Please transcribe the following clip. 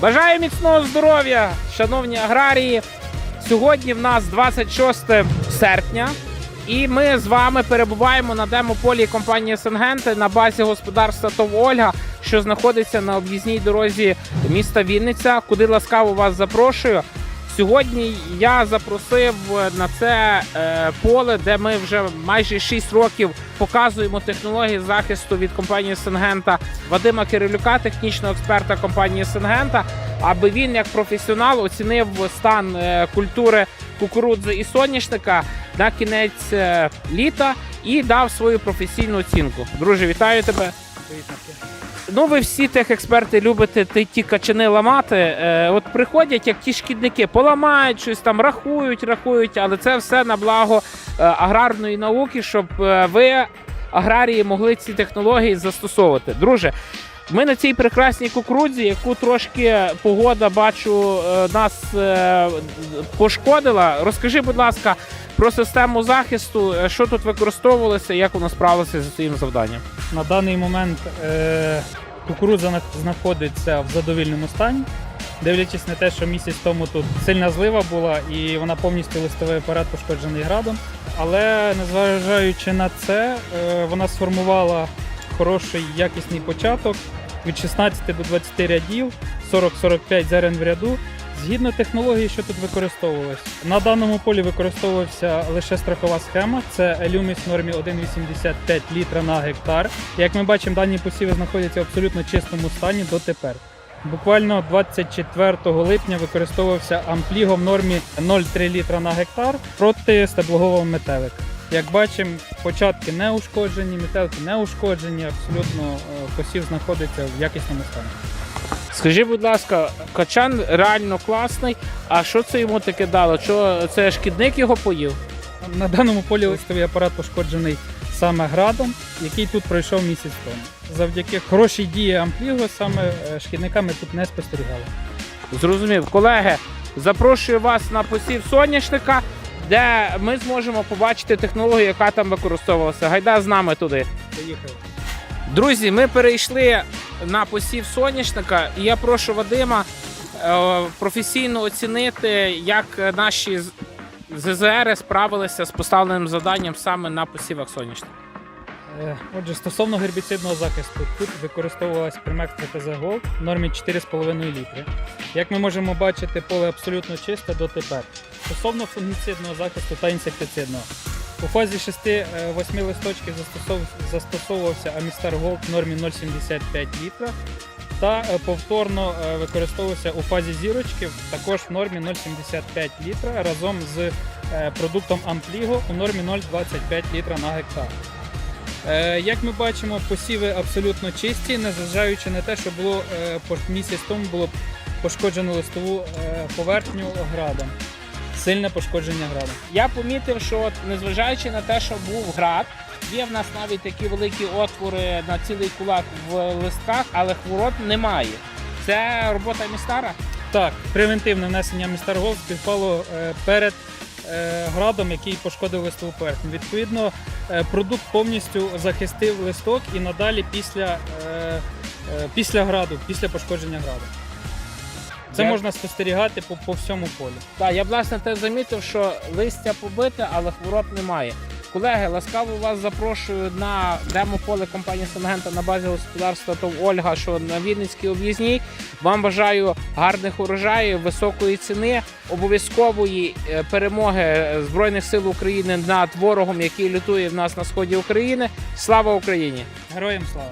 Бажаю міцного здоров'я, шановні аграрії. Сьогодні в нас 26 серпня, і ми з вами перебуваємо на демополі компанії Сенгенти на базі господарства ТОВ Ольга, що знаходиться на об'їзній дорозі міста Вінниця, куди ласкаво вас запрошую. Сьогодні я запросив на це е, поле, де ми вже майже 6 років показуємо технології захисту від компанії Сенгента Вадима Кирилюка, технічного експерта компанії Сенгента, аби він як професіонал оцінив стан е, культури кукурудзи і соняшника на кінець е, літа і дав свою професійну оцінку. Друже, вітаю тебе. Ну, ви всі техексперти любите ті, качани ламати. Е, от приходять як ті шкідники, поламають щось там, рахують, рахують, але це все на благо е, аграрної науки, щоб е, ви, аграрії, могли ці технології застосовувати. Друже, ми на цій прекрасній кукурудзі, яку трошки погода бачу е, нас пошкодила. Розкажи, будь ласка, про систему захисту, е, що тут використовувалося, як воно справилося зі своїм завданням. На даний момент е, кукурудза знаходиться в задовільному стані. Дивлячись на те, що місяць тому тут сильна злива була і вона повністю листовий апарат пошкоджений градом. Але незважаючи на це, е, вона сформувала хороший якісний початок від 16 до 20 рядів, 40-45 зерен в ряду. Згідно технології, що тут використовувалось, на даному полі використовувався лише страхова схема. Це Елюміс в нормі 1,85 літра на гектар. Як ми бачимо, дані посіви знаходяться в абсолютно чистому стані дотепер. Буквально 24 липня використовувався ампліго в нормі 0,3 літра на гектар проти стеблогового метелика. Як бачимо, початки не ушкоджені, метелики не ушкоджені, абсолютно е, посів знаходиться в якісному стані. Скажи, будь ласка, качан реально класний. А що це йому таке дало? Що це шкідник його поїв? На даному полі листовий апарат пошкоджений саме градом, який тут пройшов місяць тому. Завдяки хорошій дії ампліго саме е, шкідниками тут не спостерігали. Зрозумів, колеги, запрошую вас на посів соняшника, де ми зможемо побачити технологію, яка там використовувалася. Гайда з нами туди. Поїхали. Друзі, ми перейшли на посів соняшника, і я прошу Вадима е, професійно оцінити, як наші ЗЗР справилися з поставленим завданням саме на посівах соняшника. Е, Отже, стосовно гербіцидного захисту, тут використовувалась Primex ТТЗ в нормі 4,5 літри. Як ми можемо бачити, поле абсолютно чисте дотепер. Стосовно фунгіцидного захисту та інсектицидного. У фазі 6-8 листочків застосовувався Amistar Gold в нормі 0,75 літра. Та е, повторно е, використовувався у фазі зірочки також в нормі 0,75 літра разом з е, продуктом Ampligo у нормі 0,25 літра на гектар. Е, Як ми бачимо, посіви абсолютно чисті, незважаючи на те, що було е, місяць тому було пошкоджено листову е, поверхню градом. Сильне пошкодження градом. Я помітив, що от, незважаючи на те, що був град, є в нас навіть такі великі отвори на цілий кулак в листках, але хвороб немає. Це робота містара. Так, превентивне внесення містер Голд співпало е, перед е, градом, який пошкодив листову поверхню. Відповідно, е, продукт повністю захистив листок і надалі після, після граду, після пошкодження граду. Це Я- можна спостерігати по, по всьому полю. Так, я власне те замітив, що листя побите, але хвороб немає. Колеги, ласкаво вас запрошую на демо-поле компанії Сангента на базі господарства ТОВ Ольга, що на Вінницькій об'їзній. Вам бажаю гарних урожаїв, високої ціни, обов'язкової е, перемоги Збройних сил України над ворогом, який лютує в нас на сході України. Слава Україні! Героям слава!